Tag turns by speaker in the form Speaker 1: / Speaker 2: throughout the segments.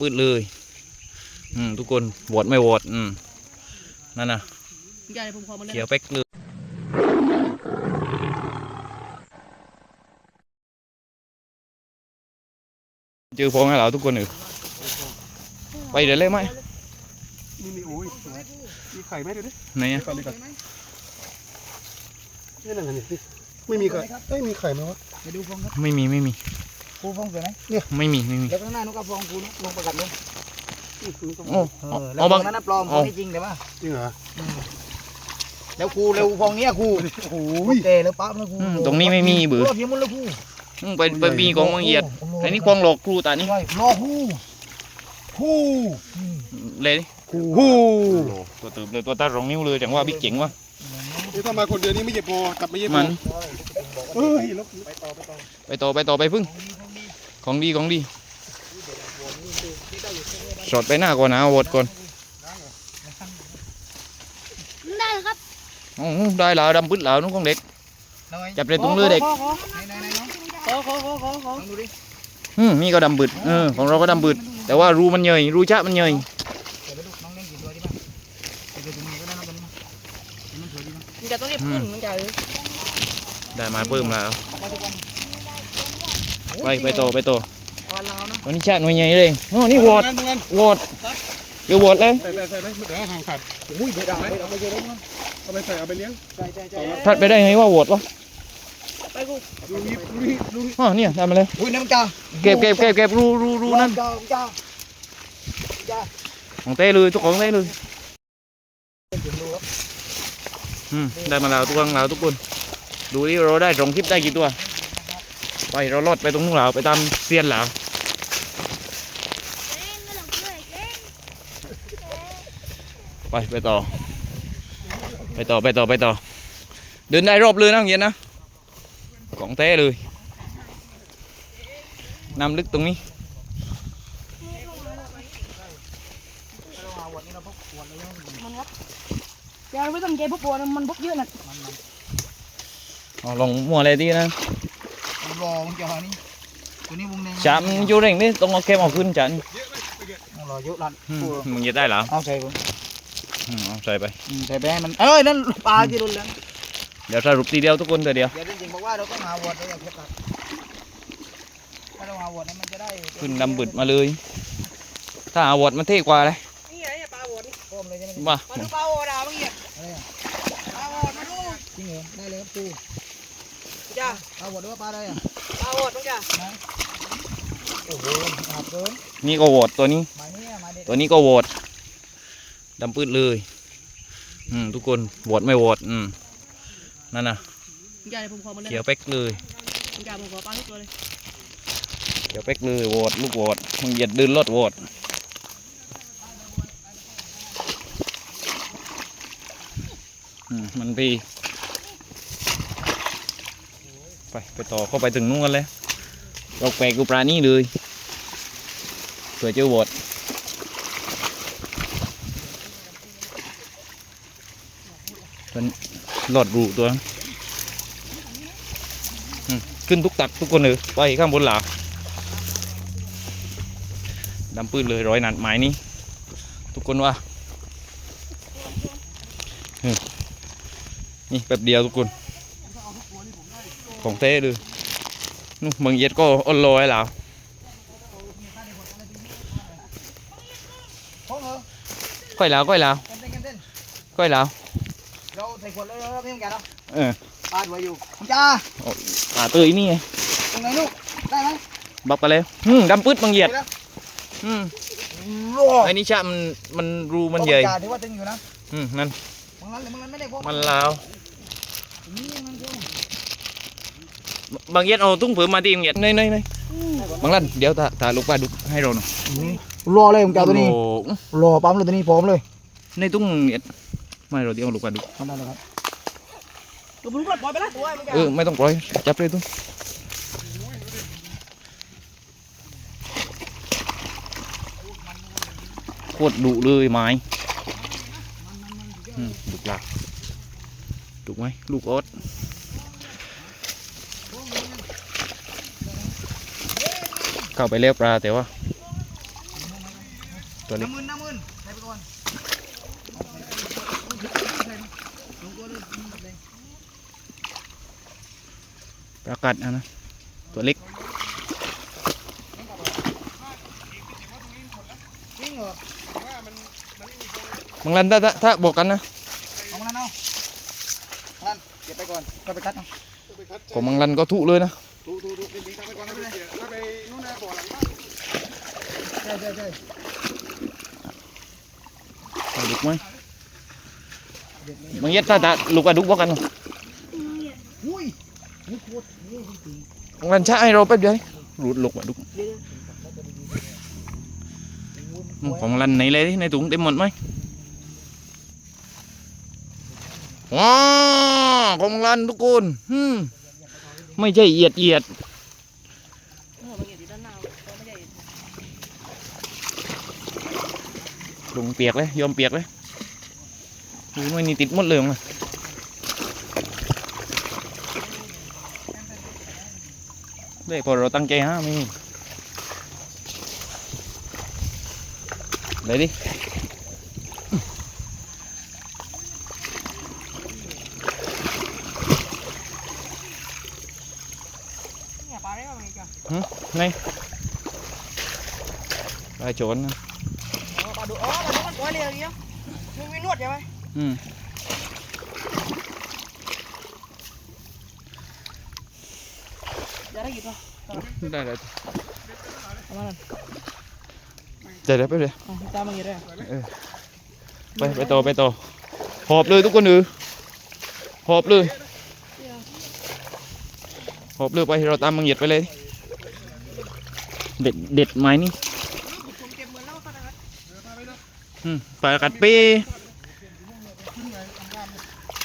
Speaker 1: ปืดเลย อืมทุกคนโหวตไม่โหวตอืมนั่นน่ะ
Speaker 2: ใหญ่ผมขอมาเลย
Speaker 1: เขียวเป๊กเลยเจอฟองให้เราทุกคนหรือไปเดี๋ยวเลยไหม
Speaker 3: นี่มีโอ้ยสวยมีไข่ไหมดูดิ
Speaker 1: ไหนอะ
Speaker 3: ก่อนเลยก่อนนี่นั่นนี่ไม่มีไข่เอ้ยมีไข่ไหมวะ
Speaker 2: ไปดูฟองครับ
Speaker 1: ไม่มีไม่มี
Speaker 2: กูฟองสวยไหม
Speaker 1: ไม่มีไม่มี
Speaker 2: แล้วข้างหน้านุกกระฟองกูนะลงประกัดลง
Speaker 1: โอ้
Speaker 2: เอ
Speaker 1: เอา
Speaker 2: อแล้ว
Speaker 1: เอา
Speaker 2: ฟ
Speaker 1: บา
Speaker 2: องงนั้นน่ะปลอมฟ
Speaker 1: เอา
Speaker 2: องนี่จริงแต่ว่า
Speaker 3: จริงเหรอ
Speaker 2: แล้วกูแล้วฟองเนี้ยกู
Speaker 3: โอ้โห
Speaker 2: โอเคแล้วปั๊บแล้วกู
Speaker 1: อืมตรงนี้ไม่มีบือ
Speaker 2: โเพียงมันแล้วกู
Speaker 1: อืมไปไปมีกองมังเหยียดไอ้นี่กองหลอกครูตานี่
Speaker 2: ใช่รอกูกูอืม
Speaker 1: เลยดิ
Speaker 3: โอ้โห
Speaker 1: ตัวตืบเลยตัวตาสองนิ้วเลยจังว่าบิ๊กเจ๋งว่ะ
Speaker 3: นี่ถ้ามาคนเดียวนี่ไม่เหยียบพอจับไม่เหยียบพ
Speaker 1: มั
Speaker 3: อนเอ้ยแล้วไปต่อไปต่อ
Speaker 1: ไปต่อไปต่อไปพึ่ง ของดีของดีสอดไปหน้าก่อนนะเอาโหวตก่อน
Speaker 4: ได้ครับ
Speaker 1: อ๋อได้แล้วดำปึ๊ดแล้วนุ่งของเด็กจับเลยตรงเรือเด็ก
Speaker 2: ไหนไหนไหนน้องขอขอขอขอขอลองดูดิ
Speaker 1: อืมนี่ก็ดำบึดเออของเราก็ดำบึด แต่ว่ารูมันเยยรูชะมันเยย
Speaker 2: เดี๋ยวไปดูน้องเล่นกี่ตัวที่บ้านเดี๋ยวไปดูมันก็ได้น้องตัวนี้มามันสวยดีนะ
Speaker 4: มันจะต้องเรียบขึ้นมันจะ
Speaker 1: ได้มาเพิ่มแล้ว
Speaker 2: ออกมาทุกวัน
Speaker 1: ไปไปต่อไปต่อ
Speaker 2: วันเรานะ
Speaker 1: วันนี้ชะหน่วยใหญ่เลยโอ้นี่โหวต
Speaker 3: ตรงนั้น
Speaker 1: โหวตเดี๋ยวโหวตเลย
Speaker 3: ใส่ใส่ใส่เลยเดี๋ยวห่างขาด
Speaker 2: อุ้ยเดี๋ยวเอาไปเอาไปเยอะเลยนะ
Speaker 3: เอาไปใส่เอาไปเลี้ยง
Speaker 2: ใช่ใช่ใช่
Speaker 1: ทัดไปได้ไงว่าโหวตวะ
Speaker 2: ไปกู
Speaker 3: ดูนี่ดูนี่ดูนี่
Speaker 1: อ๋อเนี่ยทำมาเลย
Speaker 2: อุ้ยน้ำจ้า
Speaker 1: เก็บเก็บเก็บเก็บรูรูรูนั่น
Speaker 2: จ้าจ้าจ้า
Speaker 1: ของเต้เลยทุกของเต้เลยอืมได้มาแล้วทุกคนแล้วทุกคน ดูดิเราได้สองคลิปได้กี่ตัว ไปเราลอดไปตรงนู้นแล้วไปตามเซียนแล้ว
Speaker 4: เล่นก็ลงเลยเล่น
Speaker 1: ไปไปต่อ ไปต่อไปต่อไปต่อ เดินได้รอบเลยนะอย่างเงี้ยนะ ของเต้เลยน้ำลึกตรงนี้
Speaker 4: มันครับอย่าไปต้องใจพวกปวดมันพวกเยอะน่ะ
Speaker 1: เอาลองมัวอะไรดีนะ
Speaker 2: รอมึงจะหานี่ตัวนี้วงแดง
Speaker 1: chạm vô rình đi tông nó kem học ขึ้นจัน
Speaker 2: รอเยอะลั่น
Speaker 1: มึงจะได้เหรอ
Speaker 2: เอาใส่กู
Speaker 1: อืมเอาใส่ไป
Speaker 2: ใส่ไปให้มันเอ้ยนั่นปลาที่รุนแรง
Speaker 1: เดี๋ยวสรุปทีเดียวทุกคนเดี๋ยวเดียว
Speaker 2: เดี๋ยวจริงๆบอกว่าเราต้องหาวอดเลยอย่างเงี้ยครับถ้าเราหาวอดนั้นมันจะได้
Speaker 1: ขึ้นดำบึดมาเลย ถ้าเอาวอดมันเท่กว่าเลย
Speaker 2: นี่ไงปลาวอดนี่พร้อมเลยใช่ไหม
Speaker 1: ว่า
Speaker 2: มาดูปลาวอดอะเมื่อกี้อะไรอะปลาวอดมาดูจริงเหรอได้เลยครับปูจ้าปลาวอดหรือว่าปลาอะไรอะ ปลาวอดต้องจ้าโอ้โหอาบเกิน
Speaker 1: นี่ก็วอดตัวนี้
Speaker 2: หมายนี้หมายเด็ด
Speaker 1: ตัวนี้ก็วอดดำปืดเลย อืม ทุกคนวอดไม่วอดอืม นั่นน่ะ
Speaker 2: ใหญ่ผมขอมาเลย
Speaker 1: เขียวเป๊กเลย
Speaker 2: ใหญ่ผมขอปลาทุกตัวเลย
Speaker 1: เขียวเป๊กเลยวอดลูกวอดมึงเหยียดเดินรถวอดอืม มันพี่ ไปไปต่อเข้าไปถึงนู่นกันเลยเราแปลกกูปลานี่เลยเผื่อเจอวอดเป็นหลอดรูตัวขึ้นทุกตักทุกคนเลยไปข้างบนหลาดำปืนเลยร้อยนัดไม้นี้ ทุกคนว่านี่แป๊บเดียวทุกคน ของเต้เลยนู่นเมืองเย็ดก็อ่อนลอยแล้ว
Speaker 2: พร้อมเหรอ
Speaker 1: ก้อยแล้วก้อยแล้ว
Speaker 2: เต้นเต้นเต้น
Speaker 1: ก้อยแล้ว
Speaker 2: เราใส่ขวดเลยเราไม่ต้องแกะเนาะ
Speaker 1: เออ
Speaker 2: ปลาด้วยอยู่จ้า
Speaker 1: อ่าเตยนี่ไง
Speaker 2: ตรงไหนลูกได้ไหม
Speaker 1: บักไปเลยอืมดำปื้ดเมืองเย็ด
Speaker 2: ได้แล้ว
Speaker 1: อืม
Speaker 2: รอ
Speaker 1: ไอ้นี่ชะมันมันรูมันใหญ่
Speaker 2: จ่าถือว่าตึงอยู่นะ
Speaker 1: อืมนั่น
Speaker 2: บางนั้นเลยบางนั้นไม่ได้พวก
Speaker 1: มันลาว
Speaker 2: นี่มันเยอะ
Speaker 1: บางเย็ดเอาตุ้งเผือมาตีบางเย็ดนี่นี่นี่บางลั่นเดี๋ยวตาตาลูกปลาดุกให้เราหน่อย
Speaker 2: รอเลยผมจะเอาตัวนี้
Speaker 1: โอ้
Speaker 2: รอปั๊มเลยตัวนี้พร้อมเลย
Speaker 1: ในตุ้งเย็ดไม่เราเดี๋ยวเอาลูกปลาดุก
Speaker 2: ทำได้เลยครับ
Speaker 4: เดี๋ยวผมกดปล่อยไปละตัวมันจะ
Speaker 1: เออไม่ต้องปล่อยจับเลยตุ้งโคตรดุเลยไม้อืมดุกหลักดุกไหมลูกออส เข้าไปแล้วปลาแต่ว่า ตัวเล็ก
Speaker 2: น้ำมืนน้ำมืนใส่ไปก่อนลงตัวเลย
Speaker 1: ประกาศนะนะตัวเล็ก
Speaker 2: จริงเหรอ
Speaker 1: บางรันถ้าถ้าถ้าบอกกันนะ
Speaker 2: เอามาแล้วเอาลั่นเก็บไปก่อนก็ไปคัดเอา
Speaker 1: ของบางรันก็ทุเลยนะ
Speaker 3: ถูถูถูเป็นดีทำไปก่อนนะเดี๋ยวถ้าไปนู่นนะบ่อหลังบ้าน
Speaker 2: ใช่ใช่ใช่
Speaker 1: ดุกไหมบางเย็ดถ้าถ้าลูกอะดุกบอกกัน
Speaker 2: อุ้ยนี่โคตรนี่จริง
Speaker 1: บางรันช้าให้เราแป๊บเดียวรูดลูกอะดุกของบางรันไหนเลยในถุงเต็มหมดไหมว้าของบางรันทุกคนอืม ไม่ใช่เอียดเอียดลุงเปียกเลยยอมเปียกเลยดูไม่นี่ติดมดเลยมั้งเลยพอเราตั้งใจฮะไม่มีเลยดิ
Speaker 4: เนี่ยปลาได้ ไหมจ๊ะ
Speaker 1: ไงปลาโจรนะ
Speaker 4: อ๋อปลาดุอ๋อปลาดุมันตัวเล็กอย่างเงี้ยมึงมีนวดใช่ไหม
Speaker 1: อืม
Speaker 4: จะได้กี่ตัว
Speaker 1: ได้เลย
Speaker 4: ประมาณนั้น
Speaker 1: เดี๋ยวเดี๋ยวไปเลย
Speaker 4: อ๋อตามมากี่ได้
Speaker 1: ไปไปต่อไปต่อหอบเลยทุกคนเออหอบเลยหอบเลยไปเราตามมังเหยียดไปเลย เด็ดเด็ดไม้นี่
Speaker 4: ผมเก็บเหมือนแล้วก็นะครับ
Speaker 1: อืมปลากัดเป้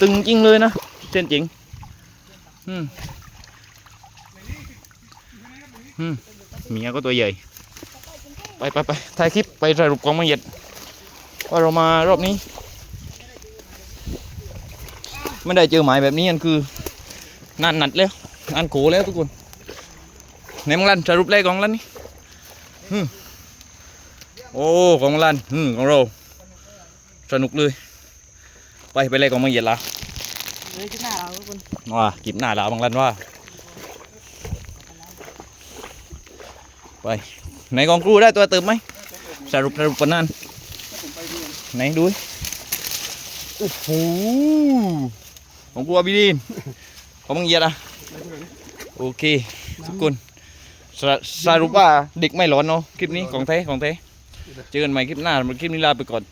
Speaker 1: ตึงจริงเลยนะเส้นจริงอืมอืมเมียก็ตัวใหญ่ ไปไปไปถ่ายคลิปไปสรุปกองมังเหยียดว่าเรามารอบนี้ไม่ได้เจอหมายแบบนี้อันคือนานหนัดแล้วนานโขแล้วทุกคนไหนมังลันสรุปเลยกองลันนี่อืม โอ้ของมังลันอืมของเรา สนุกเลย ไปไปเลยกองมังเหยียดละ
Speaker 4: เลยที่หน้าเราทุกคน
Speaker 1: ว่ากิบหน้าลาวมังลันว่า ไปไหนกองครูได้ตัวเติมไหมสรุปสรุปปนนันไหนดูดิโอ้โหของครูอาบิดินของมังเหยียดอะโอเคทุกคน สรสรุปว่าเด็กไม่ร้อนเนาะคลิปนี้ของแท้ของแท้เจอกันใหม่คลิปหน้าคลิปนี้ลาไปก่อน